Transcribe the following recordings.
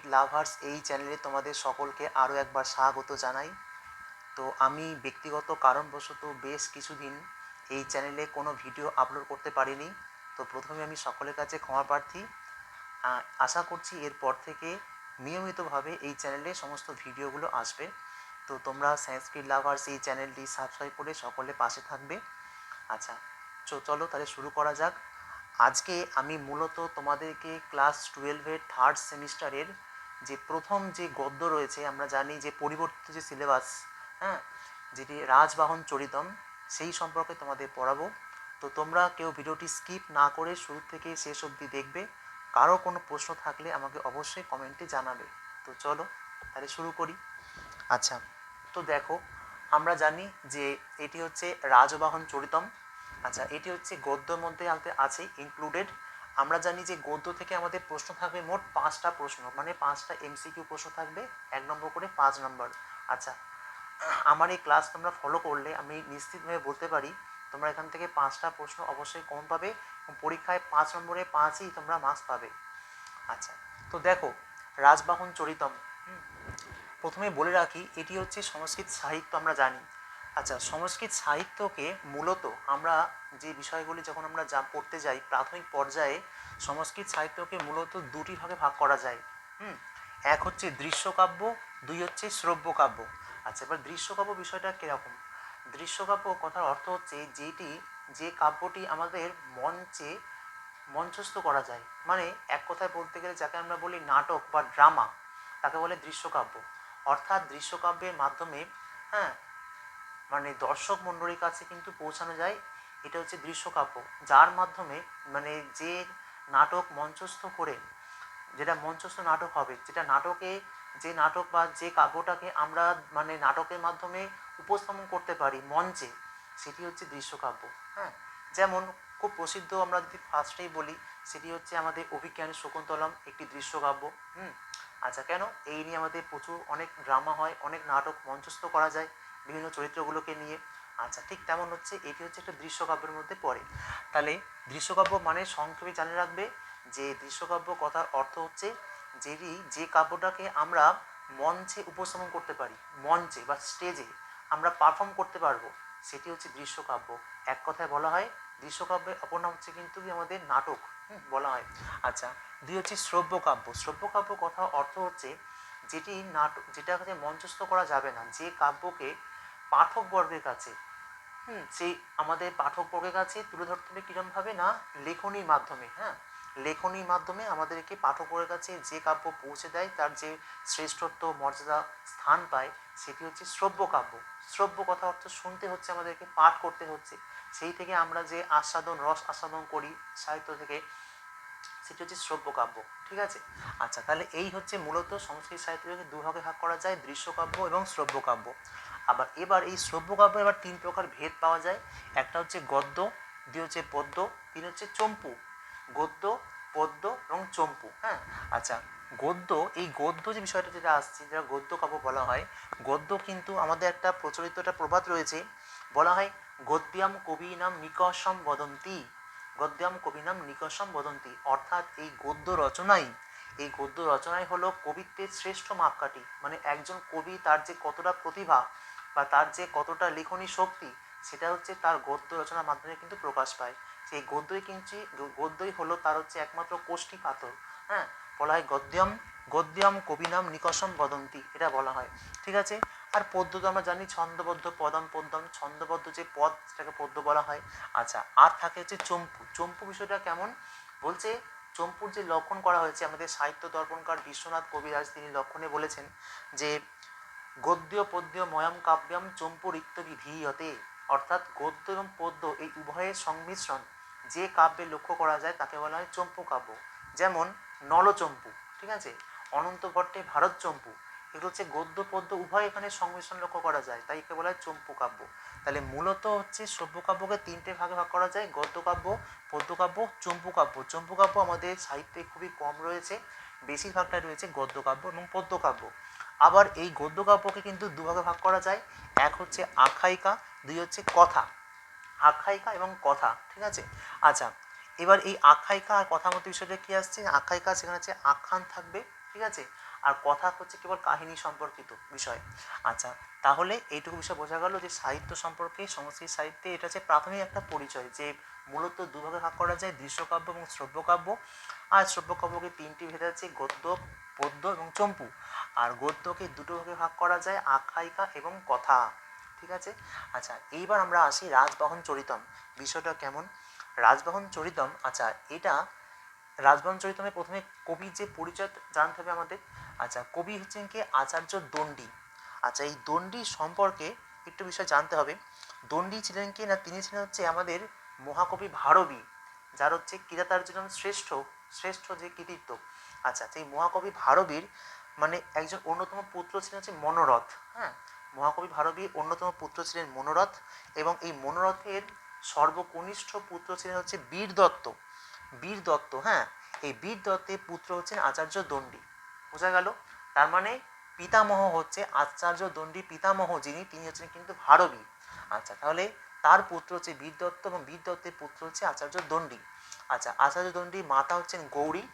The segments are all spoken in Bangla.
সাংস্কৃত লাভার্স এই চ্যানেলে তোমাদের সকলকে আরও একবার স্বাগত জানাই। তো আমি ব্যক্তিগত কারণবশত বেশ কিছুদিন এই চ্যানেলে কোনো ভিডিও আপলোড করতে পারিনি। তো প্রথমে আমি সকলের কাছে ক্ষমা প্রার্থী। আশা করছি এরপর থেকে নিয়মিতভাবে এই চ্যানেলে সমস্ত ভিডিওগুলো আসবে। তো তোমরা সংস্কৃত লাভার্স এই চ্যানেলটি সাবস্ক্রাইব করে সকলে পাশে থাকবে। আচ্ছা চলো তাহলে শুরু করা যাক। আজকে আমি মূলত তোমাদেরকে ক্লাস টুয়েলভের থার্ড সেমিস্টারের যে প্রথম যে গদ্য রয়েছে আমরা জানি যে পরিবর্তিত যে সিলেবাস হ্যাঁ যেটি রাজবাহন চরিতম সেই সম্পর্কে তোমাদের পড়াবো। তো তোমরা কেউ ভিডিওটি স্কিপ না করে শুরু থেকে শেষ অবধি দেখবে। কারও কোনো প্রশ্ন থাকলে আমাকে অবশ্যই কমেন্টে জানাবে। তো চলো তাহলে শুরু করি। আচ্ছা। তো দেখো আমরা জানি যে এটি হচ্ছে রাজবাহন চরিতম। আচ্ছা এটি হচ্ছে গদ্যর মধ্যে আছে ইনক্লুডেড আমরা জানি যে গদ্য থেকে আমাদের প্রশ্ন থাকবে মোট পাঁচটা প্রশ্ন মানে পাঁচটা এমসিকিউ প্রশ্ন থাকবে, এক নম্বর করে পাঁচ নম্বর। আচ্ছা আমার এই ক্লাস তোমরা ফলো করলে আমি নিশ্চিতভাবে বলতে পারি, তোমরা এখান থেকে পাঁচটা প্রশ্ন অবশ্যই কম পাবে পরীক্ষায় পাঁচ নম্বরে পাঁচই তোমরা মার্কস পাবে। আচ্ছা তো দেখো, রাজবাহন চরিতম। প্রথমে বলে রাখি, এটি হচ্ছে সংস্কৃত সাহিত্য, আমরা জানি। আচ্ছা সংস্কৃত সাহিত্যকে মূলত আমরা যে বিষয়গুলি যখন আমরা যা পড়তে যাই, প্রাথমিক পর্যায়ে সংস্কৃত সাহিত্যকে মূলত দুটি ভাগে ভাগ করা যায়। হুম? এক হচ্ছে দৃশ্যকাব্য, দুই হচ্ছে শ্রব্যকাব্য। আচ্ছা এবার দৃশ্যকাব্য বিষয়টা কীরকম? দৃশ্যকাব্য কথার অর্থ হচ্ছে যেটি, যে কাব্যটি আমাদের মঞ্চে মঞ্চস্থ করা যায়। মানে এক কথায় বলতে গেলে যাকে আমরা বলি নাটক বা ড্রামা, তাকে বলে দৃশ্যকাব্য। অর্থাৎ দৃশ্যকাব্যের মাধ্যমে হ্যাঁ মানে দর্শক মণ্ডলীর কাছে কিন্তু পৌঁছানো যায়, এটা হচ্ছে দৃশ্যকাব্য। যার মাধ্যমে মানে যে নাটক মঞ্চস্থ করে, যেটা মঞ্চস্থ নাটক হবে, যেটা নাটকে যে নাটক বা যে কাব্যটাকে আমরা মানে নাটকের মাধ্যমে উপস্থাপন করতে পারি মঞ্চে, সেটি হচ্ছে দৃশ্যকাব্য হ্যাঁ? যেমন খুব প্রসিদ্ধ আমরা যদি ফার্স্টেই বলি, সেটি হচ্ছে আমাদের অভিজ্ঞানী শকুন্তলম, একটি দৃশ্যকাব্য, হুম? আচ্ছা কেন? এই নিয়ে আমাদের প্রচুর অনেক ড্রামা হয়, অনেক নাটক মঞ্চস্থ করা যায়। বিভিন্ন চরিত্রগুলোকে নিয়ে। আচ্ছা ঠিক তেমন হচ্ছে, এটি হচ্ছে একটা দৃশ্যকাব্যের মধ্যে পড়ে। তাহলে দৃশ্যকাব্য মানে সংক্ষেপে জানে রাখবে যে দৃশ্যকাব্য কথার অর্থ হচ্ছে যেটি যে কাব্যটাকে আমরা মঞ্চে উপস্থাপন করতে পারি, মঞ্চে বা স্টেজে আমরা পারফর্ম করতে পারব, সেটি হচ্ছে দৃশ্যকাব্য। এক কথায় বলা হয়, দৃশ্যকাব্যের অপর নাম হচ্ছে কিন্তু আমাদের নাটক বলা হয়। আচ্ছা দুই হচ্ছে শ্রব্যকাব্য। শ্রব্যকাব্য কথা অর্থ হচ্ছে যেটি নাটক যেটা হচ্ছে মঞ্চস্থ করা যাবে না, যে কাব্যকে পাঠকবর্গের কাছে। হুম। সেই আমাদের পাঠকবর্গের কাছে তুলে ধরতে হবে কীরকমভাবে না? লেখনির মাধ্যমে হ্যাঁ? লেখনির মাধ্যমে আমাদেরকে পাঠকের কাছে যে কাব্য পৌঁছে দেয় তার যে শ্রেষ্ঠত্ব মর্যাদা স্থান পায় সেটি হচ্ছে শ্রব্য কাব্য। শ্রব্য কথা অর্থ শুনতে হচ্ছে আমাদেরকে পাঠ করতে হচ্ছে। সেই থেকে আমরা যে আস্বাদন রস আস্বাদন করি সাহিত্য থেকে সেটি হচ্ছে শ্রব্য কাব্য ঠিক আছে? আচ্ছা তাহলে এই হচ্ছে মূলত সংস্কৃত সাহিত্যকে দুভাগে ভাগ করা যায়, দৃশ্যকাব্য এবং শ্রব্য কাব্য আবার এবার এই শ্রব্য কাব্য এবার তিন প্রকার ভেদ পাওয়া যায়। একটা হচ্ছে গদ্য দুই হচ্ছে পদ্য, তিন হচ্ছে চম্পু। গদ্য, পদ্য এবং চম্পু হ্যাঁ? আচ্ছা গদ্য, এই গদ্য যে বিষয়টা যেটা আসছে, যেটা গদ্য কাব্য বলা হয়, গদ্য কিন্তু আমাদের একটা প্রচলিত একটা প্রবাদ রয়েছে। বলা হয় গদ্যাম কবীনাম নিকষম বদন্তি। গদ্যাম কবিনাম নিকষম বদন্তি। অর্থাৎ এই গদ্য রচনাই, এই গদ্য রচনাই হলো কবিত্বের শ্রেষ্ঠ মাপকাঠি। মানে একজন কবি তার যে কতটা প্রতিভা বা তার যে কতটা লেখনী শক্তি, সেটা হচ্ছে তার গদ্য রচনার মাধ্যমে কিন্তু প্রকাশ পায়। সেই গদ্যই কিন্তু, গদ্যই হলো তার হচ্ছে একমাত্র কোষ্ঠী পাথর। হ্যাঁ? বলা হয় গদ্যম গদ্যম কবিনাম নিকষম বদন্তি, এটা বলা হয়। ঠিক আছে? আর পদ্য তো আমরা জানি, ছন্দবদ্ধ পদম পদ্যম ছন্দবদ্ধ যে পদ, সেটাকে পদ্য বলা হয়। আচ্ছা আর থাকে হচ্ছে চম্পু। চম্পু বিষয়টা কেমন? বলছে, চম্পুর যে লক্ষণ করা হয়েছে, আমাদের সাহিত্য দর্পণকার বিশ্বনাথ কবিরাজ তিনি লক্ষণে বলেছেন যে গদ্য পদ্য ময়ম কাব্যম চম্পু রিক্তবি ধীয়তে অর্থাৎ গদ্য এবং পদ্য এই উভয়ের সংমিশ্রণ, যে কাব্যে লক্ষ্য করা যায় তাকে বলা হয় চম্পু কাব্য। যেমন নলচম্পু, ঠিক আছে? অনন্ত ভট্টে ভারত চম্পু। এগুলো হচ্ছে গদ্য পদ্য উভয় এখানে সংমিশ্রণ লক্ষ্য করা যায়। তাই একে বলা হয় চম্পু কাব্য তাহলে মূলত হচ্ছে সভ্যকাব্যকে তিনটে ভাগে ভাগ করা যায়, গদ্যকাব্য, পদ্যকাব্য চম্পু কাব্য চম্পু কাব্য আমাদের সাহিত্যে খুবই কম রয়েছে বেশিরভাগটাই রয়েছে গদ্যকাব্য এবং পদ্যকাব্য। আবার এই গদ্যকাব্যকে কিন্তু দুভাগে ভাগ করা যায়, এক হচ্ছে আখ্যায়িকা, দুই হচ্ছে কথা। আখ্যায়িকা এবং কথা, ঠিক আছে? আচ্ছা এবার এই আখ্যায়িকা আর কথার মধ্যে বিষয়টা কী আসছে? আখ্যায়িকা সেখানে হচ্ছে আখ্যান থাকবে, ঠিক আছে? আর কথা হচ্ছে কেবল কাহিনী সম্পর্কিত বিষয়। আচ্ছা তাহলে এইটুকু বিষয় বোঝা গেল যে সাহিত্য সম্পর্কে, সংস্কৃত সাহিত্যে এটা হচ্ছে প্রাথমিক একটা পরিচয়, যে মূলত দুভাগে ভাগ করা যায়, দৃশ্যকাব্য এবং শ্রব্যকাব্য। আর শ্রব্যকাব্যকে তিনটি ভেদে আছে গদ্য পদ্য এবং চম্পু। আর গদ্যকে দুটো ভাগে ভাগ করা যায়, আখ্যায়িকা এবং কথা। ঠিক আছে? আচ্ছা এইবার আমরা আসি রাজবাহন চরিতম। বিষয়টা কেমন? রাজবাহন চরিতম আচ্ছা এটা রাজবাহন চরিতমে প্রথমে কবির যে পরিচয় জানতে হবে আমাদের। আচ্ছা কবি হচ্ছেন কি? আচার্য দণ্ডী। আচ্ছা এই দণ্ডী সম্পর্কে একটু বিষয় জানতে হবে। দণ্ডী ছিলেন কি না তিনি ছিলেন হচ্ছে আমাদের মহাকবি ভারবী, যার হচ্ছে কিরাতার্জুনম শ্রেষ্ঠ শ্রেষ্ঠ যে কৃতিত্ব। আচ্ছা সেই মহাকবি ভারবীর মানে একজন অন্যতম পুত্র ছিলেন হচ্ছে মনোরথ হ্যাঁ? মহাকবি ভারবীর অন্যতম পুত্র ছিলেন মনোরথ এবং এই মনোরথের সর্বকনিষ্ঠ পুত্র ছিলেন হচ্ছে বীর দত্ত বীর দত্ত হ্যাঁ? এই বীর দত্তের পুত্র হচ্ছেন আচার্য দণ্ডী। বোঝা গেল? তার মানে পিতামহ হচ্ছে আচার্য দণ্ডী পিতামহ, যিনি, তিনি হচ্ছেন কিন্তু ভারবী। আচ্ছা তাহলে তার পুত্র হচ্ছে বীর দত্ত এবং বীর দত্তের পুত্র হচ্ছে আচার্য দণ্ডী। আচ্ছা আচার্য দণ্ডীর মাতা হচ্ছেন গৌরী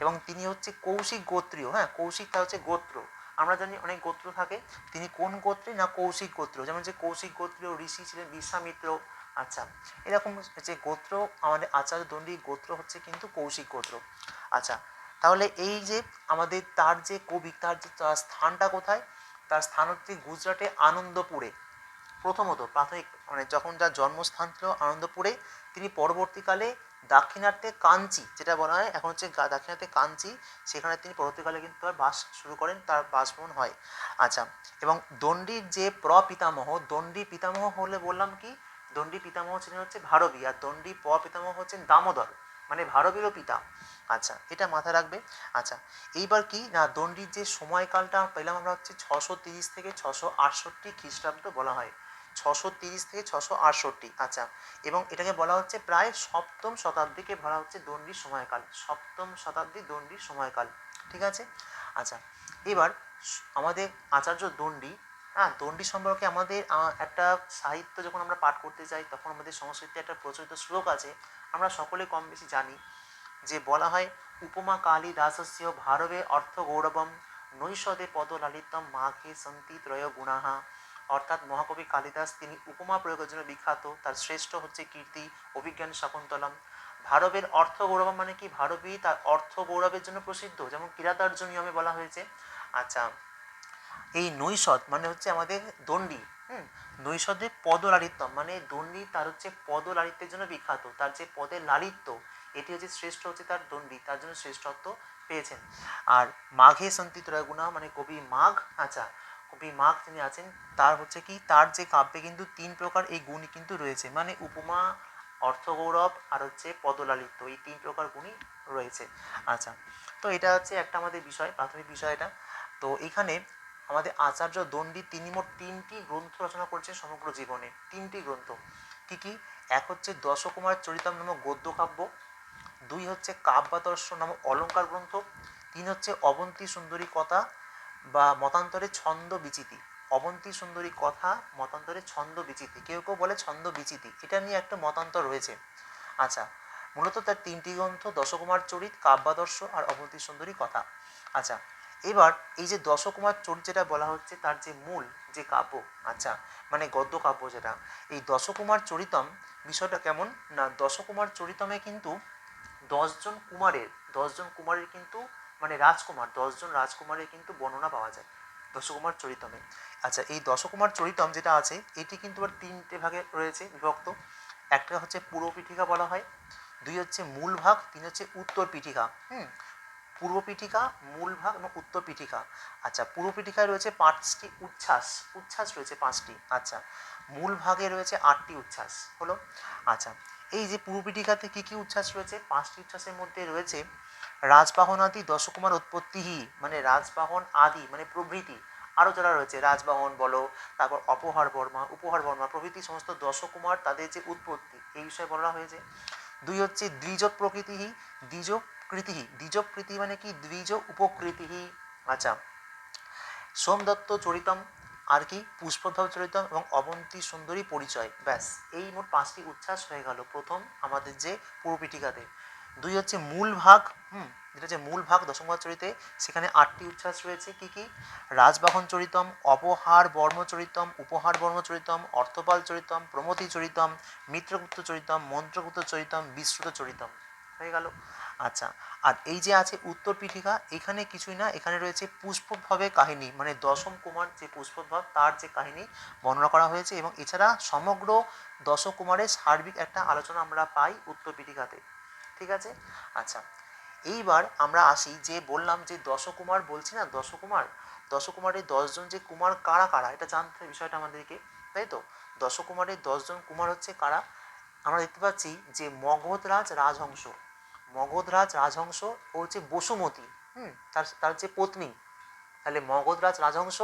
এবং তিনি হচ্ছে কৌশিক গোত্রীয় হ্যাঁ? কৌশিক তা হচ্ছে গোত্র। আমরা জানি অনেক গোত্র থাকে। তিনি কোন গোত্রে না কৌশিক গোত্র? যেমন যে কৌশিক গোত্রীয় ঋষি ছিলেন বিশ্বামিত্র আচ্ছা এরকম যে গোত্র, আমাদের আচার্য দণ্ডী গোত্র হচ্ছে কিন্তু কৌশিক গোত্র। আচ্ছা তাহলে এই যে আমাদের তার যে কবি, তার যে তার স্থানটা কোথায়? তার স্থান হচ্ছে গুজরাটে আনন্দপুরে। প্রথমত প্রাথমিক মানে যখন যার জন্মস্থান ছিল আনন্দপুরে, তিনি পরবর্তীকালে দাক্ষিণাত্যে কাঞ্চি, যেটা বলা হয়, এখন হচ্ছে দাক্ষিণাত্যে কাঞ্চি, সেখানে তিনি পরবর্তীকালে কিন্তু তার বাস শুরু করেন, তার বাসভবন হয়। আচ্ছা এবং দণ্ডির যে প্রপিতামহ, দণ্ডী পিতামহ হলে বললাম কি? দণ্ডী পিতামহ ছিলেন হচ্ছে ভারবী, আর দণ্ডী প পিতামহ হচ্ছেন দামোদর মানে ভারবীরও পিতা। আচ্ছা এটা মাথায় রাখবে। আচ্ছা এইবার কি? না, দণ্ডির যে সময়কালটা পেলাম আমরা হচ্ছে ছশো তিরিশ থেকে ছশো আটষট্টি খ্রিস্টাব্দ বলা হয়। ছশো তিরিশ থেকে ছশো আটষট্টি আচ্ছা। এবং এটাকে বলা হচ্ছে প্রায় সপ্তম শতাব্দীকে বলা হচ্ছে দণ্ডির সময়কাল। সপ্তম শতাব্দী দণ্ডির সময়কাল, ঠিক আছে? আচ্ছা এবার আমাদের আচার্য দণ্ডী হ্যাঁ দণ্ডী সম্পর্কে আমাদের একটা সাহিত্য যখন আমরা পাঠ করতে যাই, তখন আমাদের সংস্কৃতে একটা প্রচলিত শ্লোক আছে, আমরা সকলে কম বেশি জানি, যে বলা হয়, উপমা কালী দাসস্য ভারবে অর্থ গৌরবম, নৈষদে পদলালিতম মাঘে সন্তি ত্রয় গুণাহা। অর্থাৎ মহাকবি কালিদাস, তিনি উপমা প্রয়োগের জন্য বিখ্যাত, তার শ্রেষ্ঠ হচ্ছে কীর্তি, অভিজ্ঞান শাকুন্তলম। ভারবের অর্থ গৌরবম মানে কি? ভারবী তার অর্থ গৌরবের জন্য প্রসিদ্ধ, যেমন কিরাতার্য নিয়মে বলা হয়েছে। আচ্ছা এই নৈষদ মানে হচ্ছে আমাদের দণ্ডী, হুম? নৈষদে পদলালিত্যম মানে দণ্ডী তার হচ্ছে পদলালিত্যের জন্য বিখ্যাত, তার যে পদের লালিত্য, এটি হচ্ছে শ্রেষ্ঠ হচ্ছে তার দণ্ডী, তার জন্য শ্রেষ্ঠত্ব পেয়েছেন। আর মাঘে সন্তি ত্রয়গুণা মানে কবি মাঘ আচ্ছা কবি মাঘ তিনি আছেন, তার হচ্ছে কি, তার যে কাব্যে কিন্তু তিন প্রকার এই গুণই কিন্তু রয়েছে মানে উপমা অর্থগৌরব আর হচ্ছে পদলালিত্য, এই তিন প্রকার গুণই রয়েছে। আচ্ছা তো এটা হচ্ছে একটা আমাদের বিষয়, প্রাথমিক বিষয় এটা। তো এখানে আমাদের আচার্য দণ্ডী তিনি মোট তিনটি গ্রন্থ রচনা করেছেন সমগ্র জীবনে। তিনটি গ্রন্থ। কি কি? এক হচ্ছে দশকুমার চরিতাম নামক গদ্য কাব্য দুই হচ্ছে কাব্যাদর্শ নামক অলঙ্কার গ্রন্থ, তিন হচ্ছে অবন্তী সুন্দরী কথা বা মতান্তরে ছন্দ বিচিতি। অবন্তী সুন্দরী কথা, মতান্তরে ছন্দ বিচিতি। কেউ কেউ বলে ছন্দ বিচিতি। এটা নিয়ে একটা মতান্তর রয়েছে। আচ্ছা মূলত তার তিনটি গ্রন্থ, দশকুমার চরিত, কাব্যাদর্শ আর অবন্তী সুন্দরী কথা। আচ্ছা এবার এই যে দশকুমার চরিত যেটা বলা হচ্ছে, তার যে মূল যে কাব্য আচ্ছা মানে গদ্য কাব্য যেটা, এই দশকুমার চরিতম বিষয়টা কেমন? না, দশকুমার চরিতমে কিন্তু দশজন কুমারের দশজন কুমারের কিন্তু মানে রাজকুমার, দশজন রাজকুমারের কিন্তু বর্ণনা পাওয়া যায় দশকুমার চরিতমে। আচ্ছা এই দশকুমার চরিতম যেটা আছে, এটি কিন্তু আবার তিনটে ভাগে রয়েছে বিভক্ত। একটা হচ্ছে পূর্ব পিঠিকা বলা হয়, দুই হচ্ছে মূল ভাগ, তিন হচ্ছে উত্তর পিঠিকা হুম? পূর্ব পীঠিকা মূল ভাগ এবং উত্তর পীঠিকা আচ্ছা পূর্ব পীঠিকায় রয়েছে পাঁচটি উচ্ছ্বাস। উচ্ছ্বাস রয়েছে পাঁচটি। আচ্ছা মূল ভাগে রয়েছে আটটি উচ্ছ্বাস। হলো? আচ্ছা এই যে পূর্ব পীঠিকাতে কী কী উচ্ছ্বাস রয়েছে? পাঁচটি উচ্ছ্বাসের মধ্যে রয়েছে রাজবাহন আদি দশকুমার উৎপত্তিহি মানে রাজবাহন আদি মানে প্রভৃতি। আরও যারা রয়েছে, রাজবাহন বলো, তারপর অপহার বর্মা, উপহার বর্মা, প্রভৃতি সমস্ত দশকুমার তাদের যে উৎপত্তি, এই বিষয়ে বলা হয়েছে। দুই হচ্ছে দ্বিজ প্রকৃতি দ্বিজ কৃতি দ্বিজকৃতি মানে কি? দ্বিজ উপকৃতি আচ্ছা। সোমদত্ত চরিতম, আর কি? পুষ্পধব চরিতম এবং অবন্তী সুন্দরী পরিচয়। ব্যাস, এই মোট পাঁচটি উচ্ছ্বাস হয়ে গেল। প্রথম আমাদের যে পূর্বপীঠিকাতে। দুই হচ্ছে মূল ভাগ, হুম? যেটা হচ্ছে মূল ভাগ দশমঘাত চরিতে, সেখানে আটটি উচ্ছ্বাস রয়েছে। কি কি? রাজবাহন চরিতম, অপহার বর্ম চরিতম, উপহার বর্ম চরিতম, অর্থপাল চরিতম, প্রমতি চরিতম, মিত্রগুপ্ত চরিতম, মন্ত্রগুপ্ত চরিতম বিশ্রুত চরিতম। হয়ে গেল। আচ্ছা আর এই যে আছে উত্তর পিঠিকা, এখানে কিছুই না, এখানে রয়েছে পুষ্পভাবে কাহিনী মানে দশম কুমার যে পুষ্পভাব তার যে কাহিনী বর্ণনা করা হয়েছে, এবং এছাড়া সমগ্র দশকুমারের সার্বিক একটা আলোচনা আমরা পাই উত্তর পিঠিকাতে, ঠিক আছে? আচ্ছা এইবার আমরা আসি যে বললাম যে দশকুমার বলছি না দশকুমার দশকুমারের দশজন যে কুমার কারা কারা? এটা জানতে বিষয়টা আমাদেরকে, তাই তো? দশকুমারের দশজন কুমার হচ্ছে কারা? আমরা দেখতে পাচ্ছি যে মগধরাজ রাজহংস মগধরাজ রাজহংস ও হচ্ছে বসুমতী, হুম, তার তার যে পত্নী। তাহলে মগধরাজ রাজহংস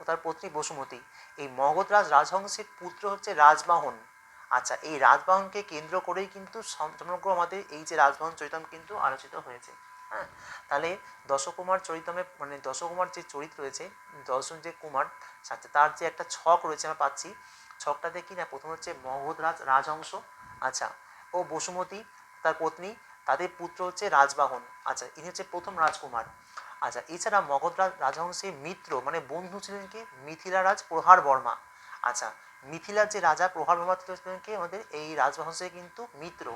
ও তার পত্নী বসুমতী। এই মগধরাজ রাজহংসের পুত্র হচ্ছে রাজবাহন আচ্ছা এই রাজবাহনকে কেন্দ্র করেই কিন্তু সম- সমগ্র আমাদের এই যে রাজবাহন চরিতম কিন্তু আলোচিত হয়েছে হ্যাঁ? তাহলে দশকুমার চরিতমে মানে দশকুমার যে চরিত্র রয়েছে দশজন যে কুমার আচ্ছা তার যে একটা ছক রয়েছে আমরা পাচ্ছি, ছকটাতে কি না, প্রথম হচ্ছে মগধরাজ রাজহংস আচ্ছা ও বসুমতী, তার পত্নী তাদের পুত্র হচ্ছে রাজবাহন। আচ্ছা ইনি হচ্ছে প্রথম রাজকুমার। আচ্ছা এছাড়া মগধরাজ রাজহংসের মিত্র মানে বন্ধু ছিলেন কি? মিথিলা রাজ প্রহার বর্মা। আচ্ছা মিথিলার যে রাজা প্রহার বর্মা ছিলেন কি? আমাদের এই রাজবংশের কিন্তু মিত্র।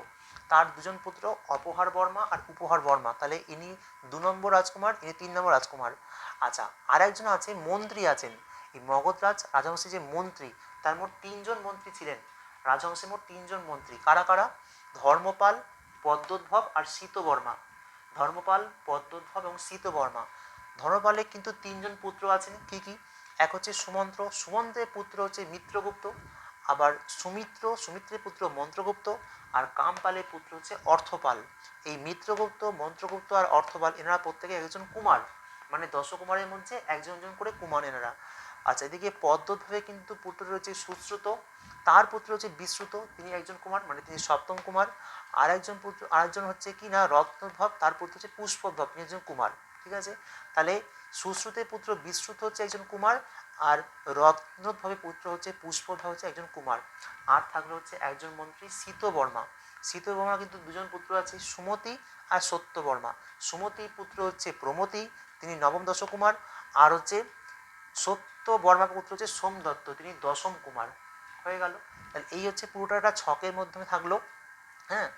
তার দুজন পুত্র অপহার বর্মা আর উপহার বর্মা। তাহলে ইনি দু নম্বর রাজকুমার, ইনি তিন নম্বর রাজকুমার। আচ্ছা আর একজন আছে, মন্ত্রী আছেন। এই মগধরাজ রাজবংশের যে মন্ত্রী, তার মোট তিনজন মন্ত্রী ছিলেন। রাজবংশের মোট তিনজন মন্ত্রী। কারা কারা? ধর্মপাল পদ্মোদ্ভব আর শীতবর্মা ধর্মপাল, পদ্মোদ্ভব এবং শীতবর্মা ধর্মপালের কিন্তু তিনজন পুত্র আছেন। কি কি? এক হচ্ছে সুমন্ত্র। সুমন্ত্রের পুত্র হচ্ছে মিত্রগুপ্ত। আবার সুমিত্র, সুমিত্রের পুত্র মন্ত্রগুপ্ত। আর কামপালের পুত্র হচ্ছে অর্থপাল। এই মিত্রগুপ্ত, মন্ত্রগুপ্ত আর অর্থপাল, এনারা প্রত্যেকে একজন কুমার। মানে দশকুমারের মধ্যে একজন একজন করে কুমার এনারা। আচ্ছা এদিকে পদ্মভাবে কিন্তু পুত্র রয়েছে সুশ্রুত, তার পুত্র হচ্ছে বিশ্রুত, তিনি একজন কুমার মানে তিনি সপ্তম কুমার। আর একজন পুত্র, আরেকজন হচ্ছে কি না রত্নোদ্ভব তার পুত্র হচ্ছে পুষ্পোদ্ভব তিনি একজন কুমার, ঠিক আছে? তাহলে সুশ্রুতের পুত্র বিশ্রুত হচ্ছে একজন কুমার, আর রত্নোদ্ভবের পুত্র হচ্ছে পুষ্পোদ্ভব হচ্ছে একজন কুমার। আর থাকল হচ্ছে একজন মন্ত্রী শীতবর্মা শীতবর্মা কিন্তু দুজন পুত্র আছে, সুমতি আর সত্যবর্মা। সুমতির পুত্র হচ্ছে প্রমতি, তিনি নবম দশকুমার। আর হচ্ছে সত্য বর্মা পুত্র হচ্ছে সোম দত্ত, তিনি দশম কুমার। হয়ে গেল। তাহলে এই হচ্ছে পুরোটা একটা ছকের মাধ্যমে থাকল। হ্যাঁ?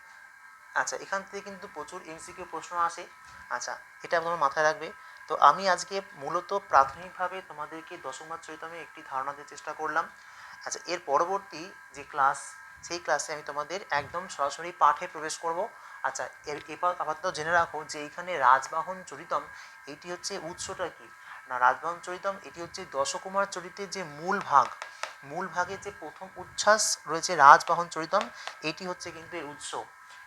আচ্ছা এখান থেকে কিন্তু প্রচুর এমসিকিউ প্রশ্ন আসে। আচ্ছা এটা তোমার মাথায় রাখবে। তো আমি আজকে মূলত প্রাথমিকভাবে তোমাদেরকে দশমার চরিতমে একটি ধারণা দেওয়ার চেষ্টা করলাম। আচ্ছা এর পরবর্তী যে ক্লাস, সেই ক্লাসে আমি তোমাদের একদম সরাসরি পাঠে প্রবেশ করব। আচ্ছা এবার আপাতত জেনে রাখো যে এইখানে রাজবাহন চরিতম এটি হচ্ছে উৎসটা কি? না রাজবাহন চরিতম, এটি হচ্ছে দশকুমার চরিত্রের যে মূল ভাগ। মূল ভাগের যে প্রথম উচ্ছ্বাস রয়েছে রাজবাহন চরিতম, এটি হচ্ছে কিন্তু এর উৎস।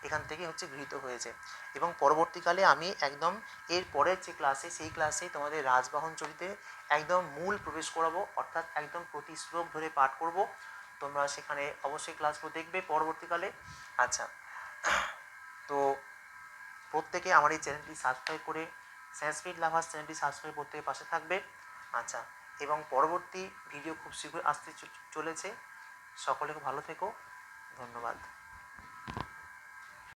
এখান থেকে হচ্ছে গৃহীত হয়েছে। এবং পরবর্তীকালে আমি একদম এর পরের যে ক্লাসে সেই ক্লাসে তোমাদের রাজবাহন চরিতে একদম মূল প্রবেশ করাবো, অর্থাৎ একদম প্রতি শ্লোক ধরে পাঠ করব। তোমরা সেখানে অবশ্যই ক্লাসগুলো দেখবে পরবর্তীকালে। আচ্ছা তো প্রত্যেকে আমার এই চ্যানেলটি সাবস্ক্রাইব করে সংস্কৃত লাভার চ্যানেলটি সাবস্ক্রাইব করতে পাশে থাকবে। আচ্ছা এবং পরবর্তী ভিডিও খুব শীঘ্রই আসতে চলেছে। সকলে ভালো থেকো। ধন্যবাদ।